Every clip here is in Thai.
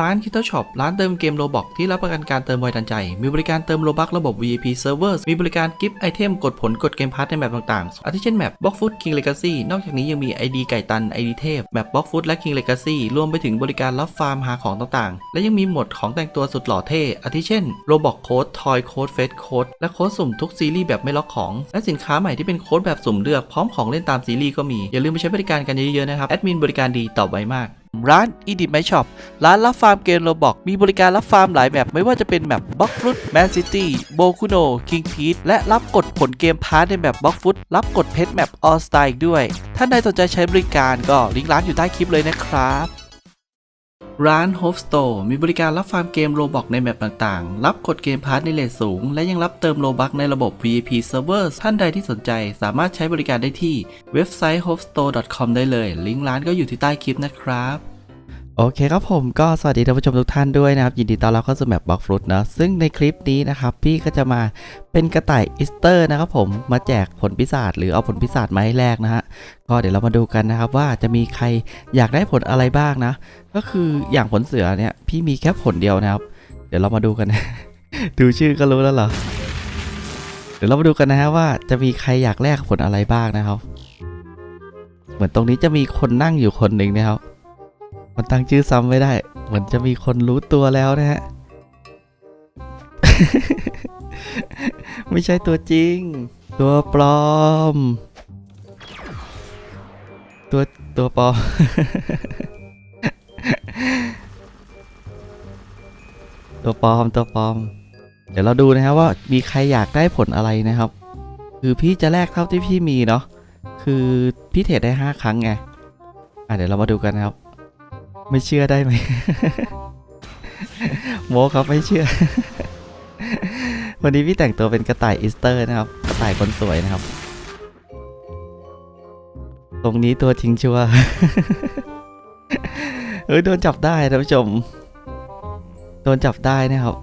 ร้าน Kittle Shop ร้านเติมเกมโลบอกที่รับประกันการเติมไวทันใจ มีบริการเติมโลบักระบบ VIP Server มีบริการกิฟต์ไอเทมกดผลกดเกมพาร์ทในแมปต่างๆ อาทิเช่นแมป Block Food King Legacy นอกจากนี้ยังมี ID ไก่ตัน ID เทพ แมป Block Food และ King Legacy รวมไปถึงบริการรับฟาร์มหาของต่างๆ และยังมีหมดของแต่งตัวสุดหล่อเท่ อาทิเช่น Roblox Code Toy Code Face Code และโค้ดสุ่มทุกซีรีส์แบบไม่ล็อกของ และสินค้าใหม่ที่เป็นโค้ดแบบสุ่มเลือกพร้อมของเล่นตามซีรีส์ก็มีอย่าลืมไปใช้บริการกันเยอะๆนะครับแอดมินบริการดีตอบไวมาก ร้าน e d i t My Shop ร้านรับฟาร์มเกมโรบอกมีบริการรับฟาร์มหลายแบบไม่ว่าจะเป็นแบบบล็อกฟุตแมนซิตี้โบคุโนคิงพีทและรับกดผลเกมพาร์ทในแบบบล็อกฟุตรับกดเพชรแมปออสไตล์ด้วย ท่านใดสนใจใช้บริการก็ลิงก์ร้านอยู่ใต้คลิปเลยนะครับร้าน Hope Store มีบริการรับฟาร์มเกมโลบอกในแมปต่างๆ รับกดเกมพาร์ทในเลทสูง และยังรับเติมโลบักในระบบ VIP Server ท่านใดที่สนใจสามารถใช้บริการได้ที่เว็บไซต์ hopestore.com ได้เลย ลิงก์ร้านก็อยู่ที่ใต้คลิปนะครับ โอเคครับผมก็สวัสดีท่านผู้ชมทุกท่านด้วยนะครับ ยินดีต้อนรับเข้าสู่แมปบล็อกฟรุตนะซึ่งในคลิปนี้นะครับ พี่ก็จะมาเป็นกระต่ายอีสเตอร์นะครับผมมาแจกผลพิศาจหรือเอาผลพิศาจมาให้แลกนะฮะก็เดี๋ยวเรามาดูกันนะครับว่าจะมีใครอยากได้ผลอะไรบ้างนะ ก็คืออย่างผลเสือเนี่ยพี่มีแค่ผลเดียวนะครับ เดี๋ยวเรามาดูกัน ดูชื่อก็รู้แล้วเหรอเดี๋ยวเรามาดูกันนะฮะว่าจะมีใครอยากแลกผลอะไรบ้างนะครับ เหมือนตรงนี้จะมีคนนั่งอยู่คนหนึ่งนะครับ มันตั้งชื่อซ้ำไม่ได้ เหมือนจะมีคนรู้ตัวแล้วนะฮะ ไม่ใช่ตัวจริง ตัวปลอม ตัวตัวปลอม ตัวปลอมตัวปลอม เดี๋ยวเราดูนะครับว่ามีใครอยากได้ผลอะไรนะครับ คือพี่จะแลกเท่าที่พี่มีเนาะ คือพี่เทรดได้ 5 ครั้งไง อะเดี๋ยวเรามาดูกันนะครับ ไม่เชื่อได้ไหมโมครับไม่เชื่อ วันนี้พี่แต่งตัวเป็นกระต่ายอีสเตอร์นะครับกระต่ายคนสวยนะครับ ตรงนี้ตัวจริงชัวเอ้ยโดนจับได้ท่านผู้ชม โดนจับได้นะครับ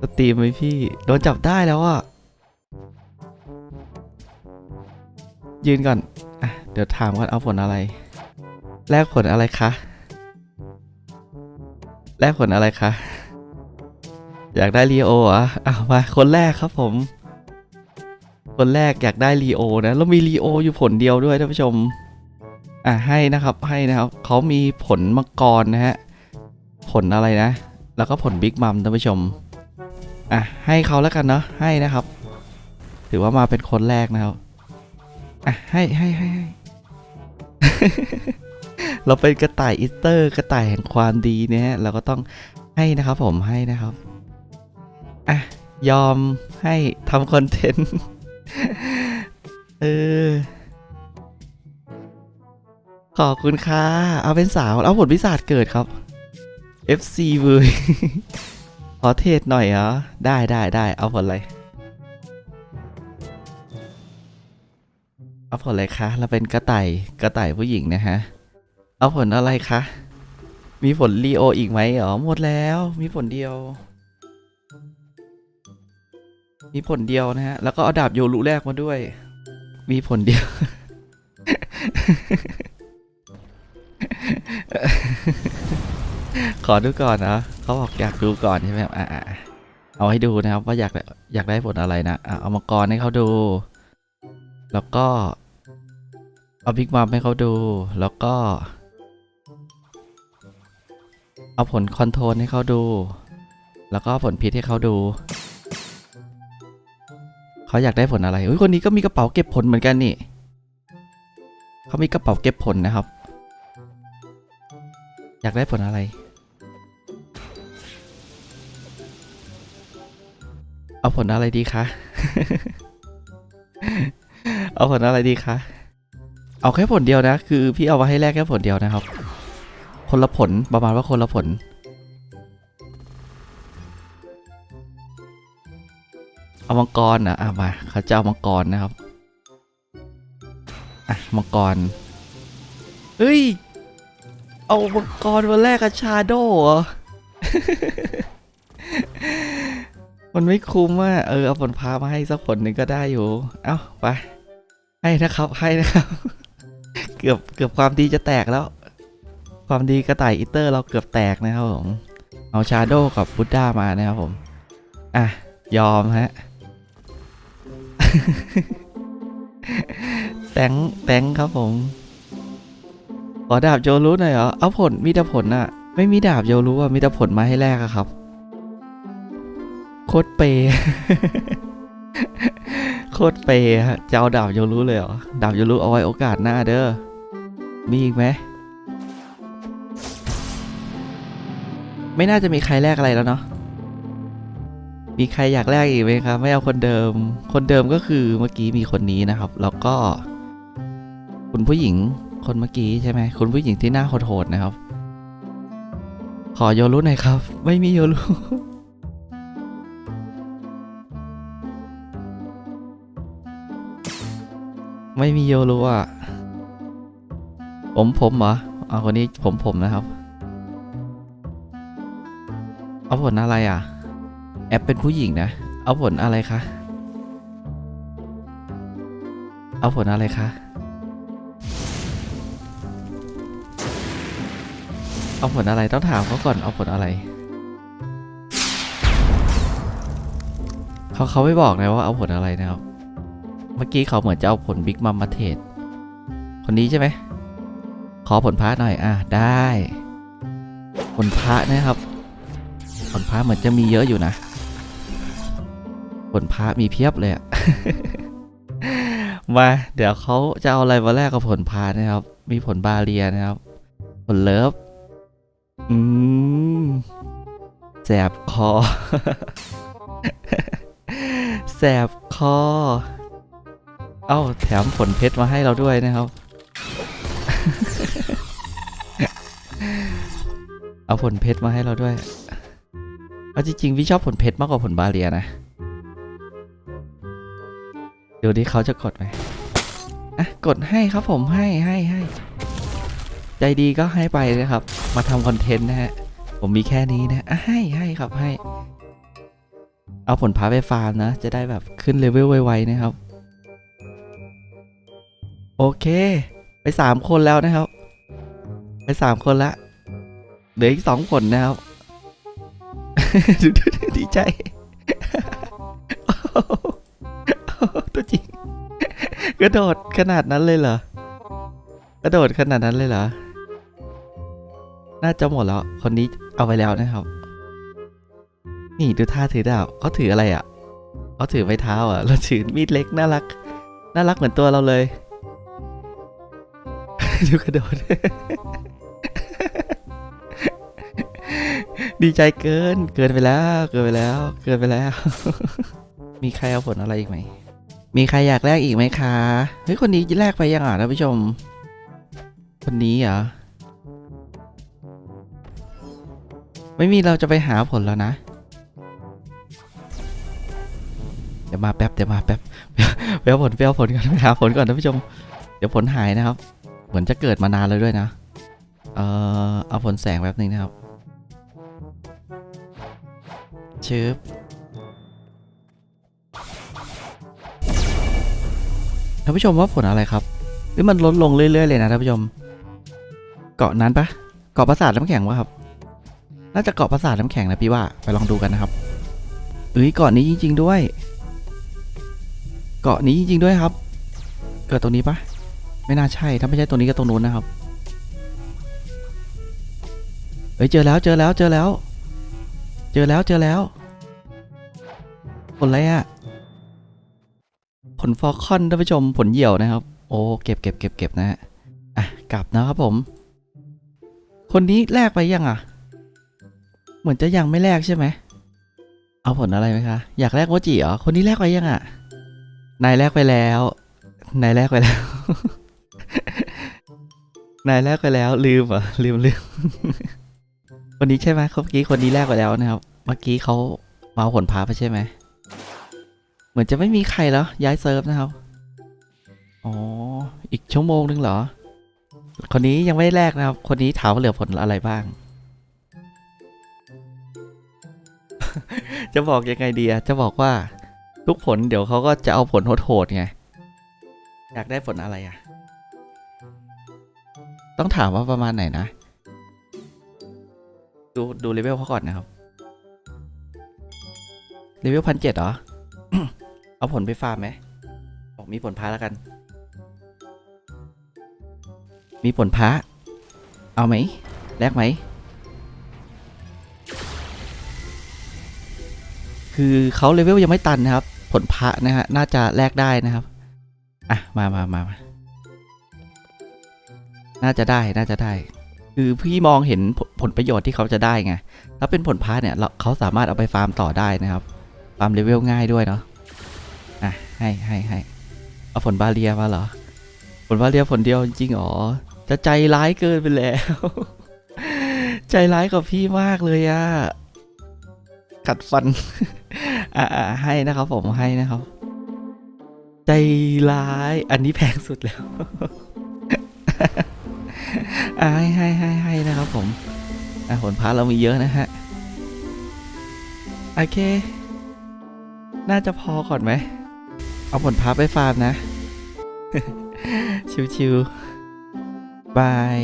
สตรีมไหมพี่ โดนจับได้แล้วอะ ยืนก่อนอะเดี๋ยวถามก่อนเอาผลอะไร แลกผลอะไรคะ แลกผลอะไรคะ อยากได้ลีโอเหรอะอ้าวมาคนแรกครับผม คนแรกอยากได้ลีโอนะแล้วมีลีโออยู่ผลเดียวด้วยท่านผู้ชม อะให้นะครับให้นะครับเขามีผลมังกรนะฮะ ผลอะไรนะ แล้วก็ผลบิ๊กมัมท่านผู้ชม อะให้เขาแล้วกันเนาะให้นะครับ ถือว่ามาเป็นคนแรกนะครับ อะให้ให้ให้ให้ เราเป็นกระต่ายอีสเตอร์ กระต่ายแห่งความดีเนี่ยเราก็ต้องให้นะครับผมให้นะครับอะยอมให้ทำคอนเทนต์เออขอบคุณค่ะ เอาเป็นสาว เอาผลพิศาจเกิดครับ FC เว้ยขอเทศหน่อยเหรอ ได้ได้ได้ เอาผลอะไร เอาผลอะไรคะเราเป็นกระต่ายกระต่ายผู้หญิงนะฮะ เอาผลอะไรคะ มีผลลีโออีกไหมอ๋อหมดแล้วมีผลเดียว มีผลเดียวนะฮะ แล้วก็เอาดาบโยรุแรกมาด้วย มีผลเดียว ขอดูก่อนนะเขาบอกอยากดูก่อนใช่ไหมอ่าเอาให้ดูนะครับว่าอยากอยากได้ผลอะไรนะอะเอามากรให้เขาดู แล้วก็ เอาบิ๊กมัมให้เขาดู แล้วก็ เอาผลคอนโทรลให้เขาดู แล้วก็ผลพิษให้เขาดู เขาอยากได้ผลอะไรอุ้ยคนนี้ก็มีกระเป๋าเก็บผลเหมือนกันนี่ เขามีกระเป๋าเก็บผลนะครับ อยากได้ผลอะไร เอาผลอะไรดีคะ เอาผลอะไรดีคะ เอาแค่ผลเดียวนะ คือพี่เอามาให้แลกแค่ผลเดียวนะครับ คนละผลประมาณว่าคนละผล เอามังกรนะอะมาเขาจะเอามังกรนะครับอะมังกรเฮ้ย เอามังกรมาแลกกับชาโดเหรอมันไม่คุ้มอะเออเอาผลพามาให้สักผลหนึ่งก็ได้อยู่ เอ้าไป ให้นะครับ ให้นะครับ เกือบเกือบความดีจะแตกแล้ว ความดีกระต่ายอีเตอร์เราเกือบแตกนะครับผม เอาชาโดกับบุดด้ามานะครับผม อะ ยอมฮะแตงแตงครับผม ขอดาบโยรู้หน่อยเหรอ เอาผลมีแต่ผลอะไม่มีดาบโยรู้อะมีแต่ผลมาให้แลกอะครับ โคตรเปย์โคตรเปย์ฮะจะเอาดาบโยรู้เลยเหรอ ดาบโยรู้เอาไว้โอกาสหน้าเด้อ มีอีกไหม ไม่น่าจะมีใครแลกอะไรแล้วเนาะ มีใครอยากแลกอีกไหมครับ ไม่เอาคนเดิม คนเดิมก็คือเมื่อกี้มีคนนี้นะครับ แล้วก็ คุณผู้หญิงคนเมื่อกี้ใช่ไหม คุณผู้หญิงที่หน้าโหดๆนะครับ ขอโยรุหน่อยครับ ไม่มีโยรุไม่มีโยรุอะ ผมผมเหรอเอาคนนี้ผมผมนะครับ เอาผลอะไรอะ แอปเป็นผู้หญิงนะ เอาผลอะไรคะ เอาผลอะไรคะ เอาผลอะไรต้องถามเขาก่อน เอาผลอะไร เขาเขาไม่บอกนะว่าเอาผลอะไรนะครับ เมื่อกี้เขาเหมือนจะเอาผลบิ๊กมัมมาเทรดคนนี้ใช่ไหม ขอผลพระหน่อย อะ ได้ ผลพระนะครับ ผลพระเหมือนจะมีเยอะอยู่นะ ผลพระมีเพียบเลยอะมา เดี๋ยวเขาจะเอาอะไรมาแลกกับผลพานะครับ มีผลบาเรียนะครับ ผลเลิฟ อืมแสบคอ แสบคอ เอ้า แถมผลเพชรมาให้เราด้วยนะครับ เอาผลเพชรมาให้เราด้วยเอาจริงๆพี่ชอบผลเพชรมากกว่าผลบาเรียนะดูดิเขาจะกดไหมอะกดให้ครับผมให้ให้ให้ใจดีก็ให้ไปนะครับ มาทำคอนเทนต์นะฮะผมมีแค่นี้นะอะให้ให้ครับให้ เอาผลพาไปฟาร์มนะ จะได้แบบขึ้นเลเวลไวๆนะครับ โอเค ไปสามคนแล้วนะครับ ไปสามคนละ เหลืออีกสองผลนะครับดูดีใจตัวจริงกระโดดขนาดนั้นเลยเหรอกระโดดขนาดนั้นเลยเหรอ น่าจะหมดแล้ว คนนี้เอาไปแล้วนะครับ นี่ดูท่าถือดาบเขาถืออะไรอะเขาถือไม้เท้าอะเราถือมีดเล็กน่ารัก น่ารักเหมือนตัวเราเลย ดูกระโดด ดีใจเกิน เกินไปแล้ว เกินไปแล้ว เกินไปแล้ว มีใครเอาผลอะไรอีกไหม มีใครอยากแลกอีกไหมคะ เฮ้ย คนนี้แลกไปยังอะท่านผู้ชม คนนี้เหรอ ไม่มีเราจะไปหาผลแล้วนะ เดี๋ยวมาแป๊บ เดี๋ยวมาแป๊บไปเอาผลไปเอาผลก่อนไปหาผลก่อนท่านผู้ชม เดี๋ยวผลหายนะครับ เหมือนจะเกิดมานานแล้วด้วยนะ เอ่อ เอาผลแสงแป๊บนึงนะครับ ชึบท่านผู้ชมว่าผลอะไรครับหรือมันลดลงเรื่อย ๆ เลยนะท่านผู้ชม เกาะนั้นปะเกาะปราสาทน้ำแข็งวะครับ น่าจะเกาะปราสาทน้ำแข็งนะพี่ว่าไปลองดูกันนะครับเอ้ยเกาะนี้จริง ๆด้วย เกาะนี้จริง ๆ ด้วยครับ เกิดตรงนี้ปะไม่น่าใช่ถ้าไม่ใช่ตรงนี้ก็ตรงนู้นนะครับเฮ้ยเจอแล้วเจอแล้วเจอแล้ว เจอแล้วเจอแล้ว ผลอะไรอะ ผลฟอลคอนท่านผู้ชมผลเหี่ยวนะครับ โอ้เก็บเก็บเก็บเก็บนะฮะอะกลับนะครับผม คนนี้แลกไปยังอะ เหมือนจะยังไม่แลกใช่ไหมเอาผลอะไรไหมคะ อยากแลกโมจิเหรอ คนนี้แลกไปยังอะ นายแลกไปแล้ว นายแลกไปแล้ว นายแลกไปแล้วลืมเหรอลืมลืม คนนี้ใช่ไหมเมื่อกี้คนนี้แลกไปแล้วนะครับ เมื่อกี้เขามาเอาผลพาไปใช่ไหม เหมือนจะไม่มีใครแล้ว ย้ายเซิร์ฟนะครับ อ๋อ อีกชั่วโมงนึงเหรอ คนนี้ยังไม่แลกนะครับ คนนี้ถามว่าเหลือผลอะไรบ้าง จะบอกยังไงดีอะจะบอกว่าทุกผลเดี๋ยวเขาก็จะเอาผลโหดๆไง อยากได้ผลอะไรอะต้องถามว่าประมาณไหนนะ ดูดูเลเวลเขาก่อนนะครับเลเวลพันเจ็ดเหรอ เอาผลไปฟาร์มไหมบอกมีผลพาแล้วกัน มีผลพระเอาไหมแลกไหม คือเขาเลเวลยังไม่ตันนะครับ ผลพระนะฮะ น่าจะแลกได้นะครับ อะ มามามามาน่าจะได้ น่าจะได้ คือพี่มองเห็นผลผลประโยชน์ที่เขาจะได้ไง ถ้าเป็นผลพระเนี่ยเราเขาสามารถเอาไปฟาร์มต่อได้นะครับ ฟาร์มเลเวลง่ายด้วยเนาะ อะ ให้ให้ให้เอาผลบาเรียมาเหรอ ผลบาเรียผลเดียวจริงๆหรอจะใจร้ายเกินไปแล้ว ใจร้ายกับพี่มากเลยอะกัดฟัน อ่าให้นะครับผมให้นะครับ ใจร้าย อันนี้แพงสุดแล้ว ให้ให้ให้ให้นะครับผมอะผลพาเรามีเยอะนะฮะ โอเค น่าจะพอก่อนไหม เอาผลพาไปฟาร์มนะ ชิวๆบาย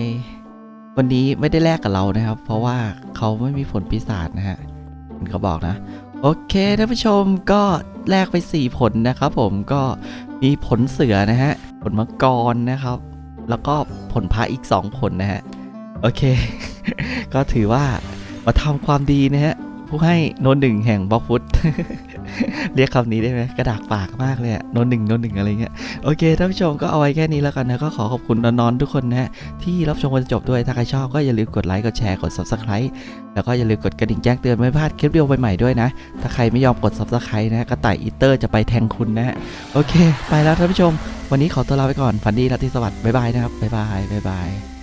วันนี้ไม่ได้แลกกับเรานะครับ เพราะว่าเขาไม่มีผลปีศาจนะฮะมันเขาบอกนะ โอเคท่านผู้ชมก็แลกไป 4 ผลนะครับผมก็มีผลเสือนะฮะ ผลมังกรนะครับ แล้วก็ผลพระอีก 2 ผลนะฮะ โอเค ก็ถือว่ามาทำความดีนะฮะ ผู้ให้โนนหนึ่งแห่งบล็อกฟุต เรียกคำนี้ได้ไหมกระดากปากมากเลยอะโนนหนึ่งโนนหนึ่งอะไรเงี้ยโอเคท่านผู้ชมก็เอาไว้แค่นี้แล้วกันนะก็ขอขอบคุณนอนๆทุกคนนะฮะที่รับชมกันจนจบด้วยถ้าใครชอบก็อย่าลืมกดไลค์กดแชร์กด subscribe แล้วก็อย่าลืมกดกระดิ่งแจ้งเตือนไม่พลาดคลิปวิดีโอใหม่ๆด้วยนะ ถ้าใครไม่ยอมกด subscribe นะกระต่ายอีเตอร์จะไปแทงคุณนะฮะโอเค ไปแล้วท่านผู้ชม วันนี้ขอตัวลาไปก่อนฝันดีราตรีสวัสดิ์บ๊ายบายนะครับบ๊ายบายบ๊ายบาย